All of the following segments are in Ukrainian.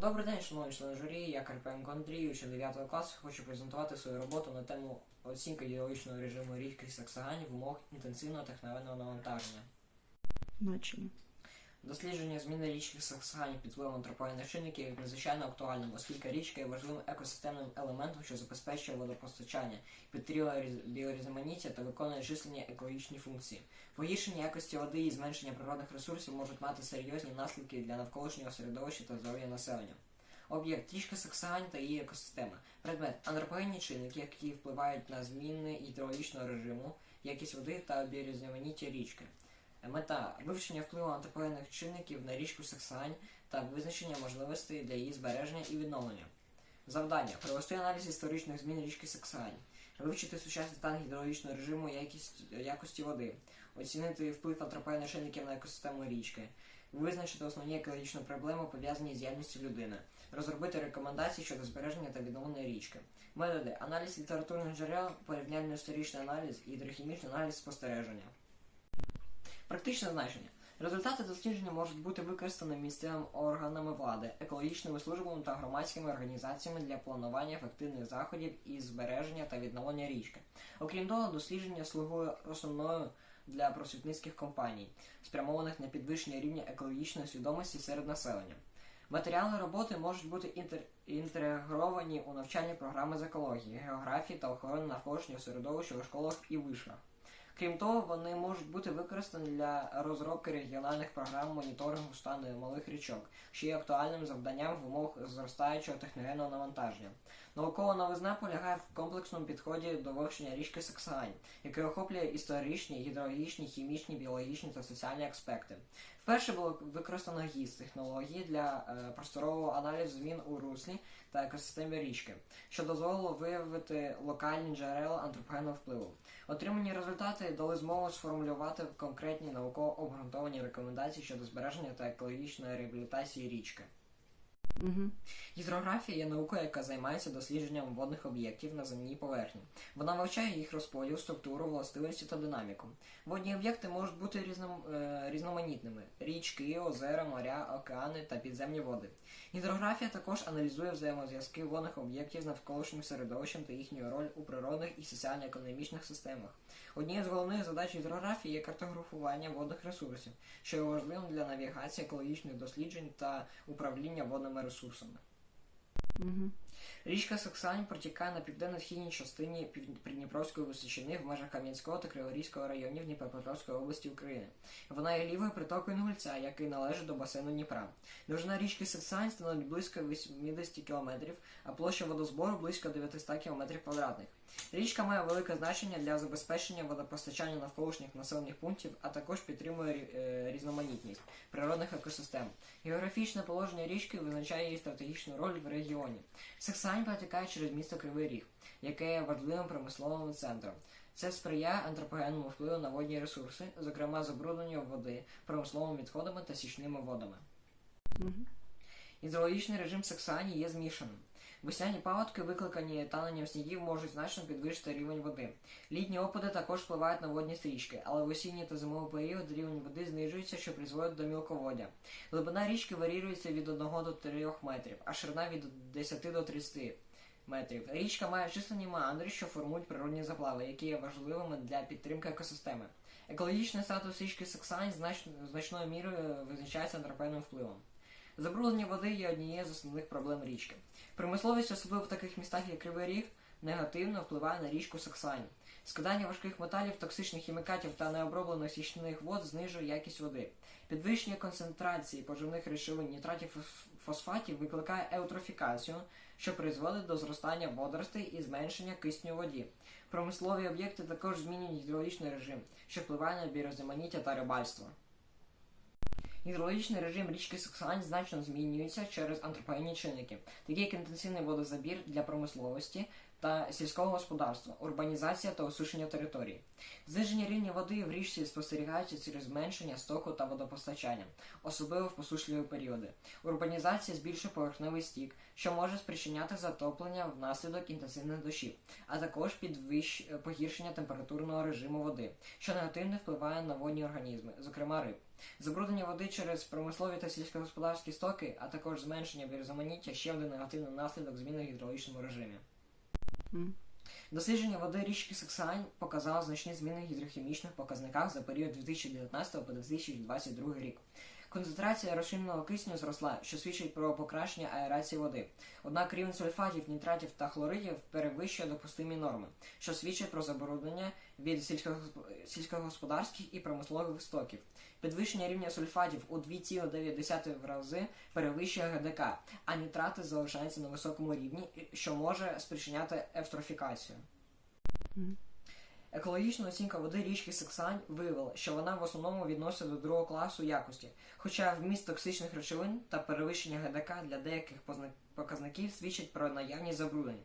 Добрий день, шановні члени журі. Я Карпенко Андрій, учень 9 класу. Хочу презентувати свою роботу на тему оцінки ідеологічного режиму рідких саксаганів в умовах інтенсивного техновенного навантаження. Значення. Дослідження зміни річки Саксагані під впливом антропогенних чинників є надзвичайно актуальним, оскільки річка є важливим екосистемним елементом, що забезпечує водопостачання, підтримує біорізноманіття та виконує численні екологічні функції. Погіршення якості води і зменшення природних ресурсів можуть мати серйозні наслідки для навколишнього середовища та здоров'я населення. Об'єкт річка Саксагані та її екосистема. Предмет антропогенні чинники, які впливають на зміни гідрологічного режиму, якість води та біорізноманіття річки. Мета вивчення впливу антропогенних чинників на річку Саксань та визначення можливостей для її збереження і відновлення. Завдання провести аналіз історичних змін річки Саксань, вивчити сучасний стан гідрологічного режиму якість, якості води, оцінити вплив антропогенних чинників на екосистему річки, визначити основні екологічні проблеми, пов'язані з діяльністю людини, розробити рекомендації щодо збереження та відновлення річки. Методи аналіз літературних джерел, порівняльно історичний аналіз гідрохімічний аналіз спостереження. Практичне значення. Результати дослідження можуть бути використані місцевими органами влади, екологічними службами та громадськими організаціями для планування ефективних заходів із збереження та відновлення річки. Окрім того, дослідження слугує основною для просвітницьких компаній, спрямованих на підвищення рівня екологічної свідомості серед населення. Матеріали роботи можуть бути інтер... інтегровані у навчальні програми з екології, географії та охорони навколишнього середовища у школах і вишах. Крім того, вони можуть бути використані для розробки регіональних програм моніторингу стану малих річок, що є актуальним завданням в умовах зростаючого техногенного навантаження. Наукова новизна полягає в комплексному підході до вивчення річки Саксагань, який охоплює історичні, гідрологічні, хімічні, біологічні та соціальні аспекти. Вперше було використано гіс технології для е, просторового аналізу змін у руслі та екосистемі річки, що дозволило виявити локальні джерела антропогенного впливу. Отримані результати дали змогу сформулювати конкретні науково обґрунтовані рекомендації щодо збереження та екологічної реабілітації річки. Угу. Гідрографія є наукою, яка займається дослідженням водних об'єктів на земній поверхні. Вона вивчає їх розподіл, структуру, властивості та динаміку. Водні об'єкти можуть бути різном, е, різноманітними: річки, озера, моря, океани та підземні води. Гідрографія також аналізує взаємозв'язки водних об'єктів з навколишнім середовищем та їхню роль у природних і соціально-економічних системах. Однією з головних задач гідрографії є картографування водних ресурсів, що є важливим для навігації екологічних досліджень та управління водними ресурсами. Угу. Річка Саксань протікає на південно-східній частині Придніпровської височини в межах Кам'янського та Криворізького районів Дніпропетровської області України. Вона є лівою притокою Інгульця, який належить до басейну Дніпра. Довжина річки Саксань становить близько 80 км, а площа водозбору близько 900 км квадратних. Річка має велике значення для забезпечення водопостачання навколишніх населених пунктів, а також підтримує е, різноманітність природних екосистем. Географічне положення річки визначає її стратегічну роль в регіоні. Саксань протікає через місто Кривий Ріг, яке є важливим промисловим центром. Це сприяє антропогенному впливу на водні ресурси, зокрема забрудненню води, промисловими відходами та січними водами. Гідрологічний режим Саксані є змішаним. Весняні паводки, викликані таненням снігів, можуть значно підвищити рівень води. Літні опади також впливають на водні стрічки, але в осінній та зимовий період рівень води знижується, що призводить до мілководдя. Глибина річки варіюється від 1 до 3 метрів, а ширина від 10 до 30 метрів. Річка має численні меандри, що формують природні заплави, які є важливими для підтримки екосистеми. Екологічний статус річки Саксань знач... значною мірою визначається антропогенним впливом. Забруднення води є однією з основних проблем річки. Промисловість, особливо в таких містах, як Кривий Ріг, негативно впливає на річку Саксань. Скидання важких металів, токсичних хімікатів та необроблених січних вод знижує якість води. Підвищення концентрації поживних речовин нітратів фос- фосфатів викликає еутрофікацію, що призводить до зростання водоростей і зменшення кисню воді. Промислові об'єкти також змінюють гідрологічний режим, що впливає на біорізноманіття та рибальство. Гідрологічний режим річки Саксань значно змінюється через антропогенні чинники, такі як інтенсивний водозабір для промисловості та сільського господарства, урбанізація та осушення територій. Зниження рівня води в річці спостерігається через зменшення стоку та водопостачання, особливо в посушливі періоди. Урбанізація збільшує поверхневий стік, що може спричиняти затоплення внаслідок інтенсивних дощів, а також підвищ... погіршення температурного режиму води, що негативно впливає на водні організми, зокрема риб. Забруднення води через промислові та сільськогосподарські стоки, а також зменшення біорізноманіття ще один негативний наслідок зміни в гідрологічному режимі. Mm. Дослідження води річки Саксань показало значні зміни в гідрохімічних показниках за період 2019 по 2022 рік. Концентрація розчиненого кисню зросла, що свідчить про покращення аерації води. Однак рівень сульфатів, нітратів та хлоридів перевищує допустимі норми, що свідчить про забруднення від сільськогосподарських і промислових стоків. Підвищення рівня сульфатів у 2,9 рази перевищує ГДК, а нітрати залишаються на високому рівні, що може спричиняти евтрофікацію. Екологічна оцінка води річки Саксань виявила, що вона в основному відноситься до другого класу якості, хоча вміст токсичних речовин та перевищення ГДК для деяких показників свідчить про наявність забруднень.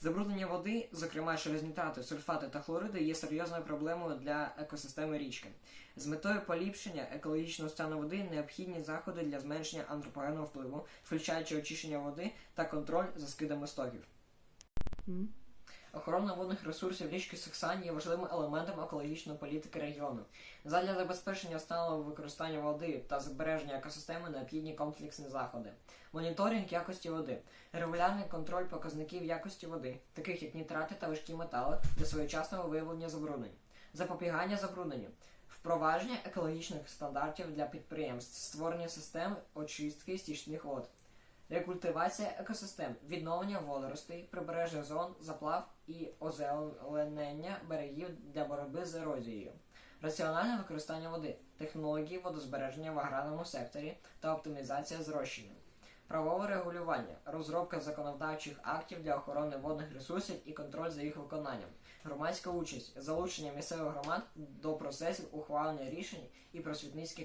Забруднення води, зокрема через нітрати, сульфати та хлориди, є серйозною проблемою для екосистеми річки. З метою поліпшення екологічного стану води необхідні заходи для зменшення антропогенного впливу, включаючи очищення води та контроль за скидами стоків. Охорона водних ресурсів річки Саксань є важливим елементом екологічної політики регіону. Задля забезпечення сталого використання води та збереження екосистеми необхідні комплексні заходи. Моніторинг якості води, регулярний контроль показників якості води, таких як нітрати та важкі метали для своєчасного виявлення забруднень, запобігання забрудненню, впровадження екологічних стандартів для підприємств, створення систем очистки стічних вод. Рекультивація екосистем, відновлення водоростей, прибережних зон, заплав і озеленення берегів для боротьби з ерозією, раціональне використання води, технології водозбереження в аграрному секторі та оптимізація зрощення, правове регулювання, розробка законодавчих актів для охорони водних ресурсів і контроль за їх виконанням, громадська участь, залучення місцевих громад до процесів ухвалення рішень і просвітницькі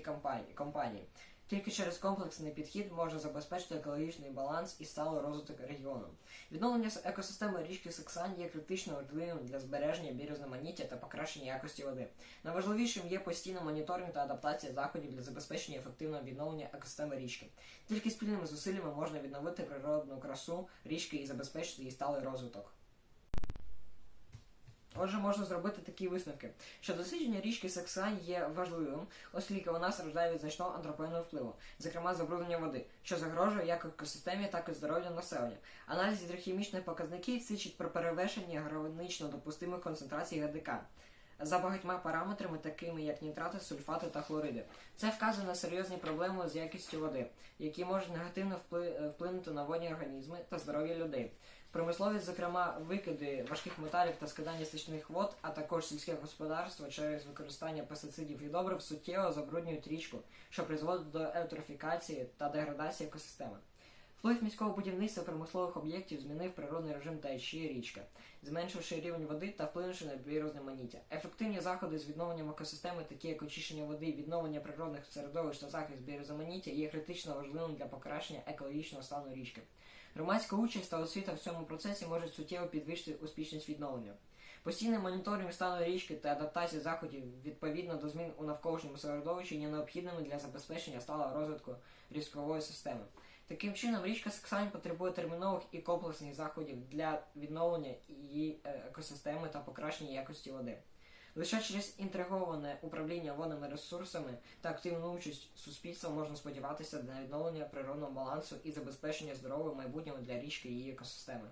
кампанії. Тільки через комплексний підхід можна забезпечити екологічний баланс і сталий розвиток регіону. Відновлення екосистеми річки Саксань є критично важливим для збереження біорізноманіття та покращення якості води. Найважливішим є постійний моніторинг та адаптація заходів для забезпечення ефективного відновлення екосистеми річки. Тільки спільними зусиллями можна відновити природну красу річки і забезпечити її сталий розвиток. Отже, можна зробити такі висновки, що дослідження річки Саксан є важливим, оскільки вона страждає від значного антропогенного впливу, зокрема забруднення води, що загрожує як екосистемі, так і здоров'ю населення. Аналіз гідрохімічних показників свідчить про перевершення гранично допустимих концентрацій ГДК за багатьма параметрами, такими як нітрати, сульфати та хлориди. Це вказує на серйозні проблеми з якістю води, які можуть негативно впли- вплинути на водні організми та здоров'я людей. Промисловість, зокрема, викиди важких металів та скидання стічних вод, а також сільське господарство через використання пестицидів і добрив суттєво забруднюють річку, що призводить до еутрофікації та деградації екосистеми. Вплив міського будівництва промислових об'єктів змінив природний режим течії річки, зменшивши рівень води та вплинувши на біорізноманіття. Ефективні заходи з відновленням екосистеми, такі як очищення води, відновлення природних середовищ та захист біорізноманіття, є критично важливим для покращення екологічного стану річки. Громадська участь та освіта в цьому процесі можуть суттєво підвищити успішність відновлення. Постійний моніторинг стану річки та адаптація заходів відповідно до змін у навколишньому середовищі є необхідними для забезпечення сталого розвитку річкової системи. Таким чином, річка Саксань потребує термінових і комплексних заходів для відновлення її е, екосистеми та покращення якості води. Лише через інтегроване управління водними ресурсами та активну участь суспільства можна сподіватися на відновлення природного балансу і забезпечення здорового майбутнього для річки і її екосистеми.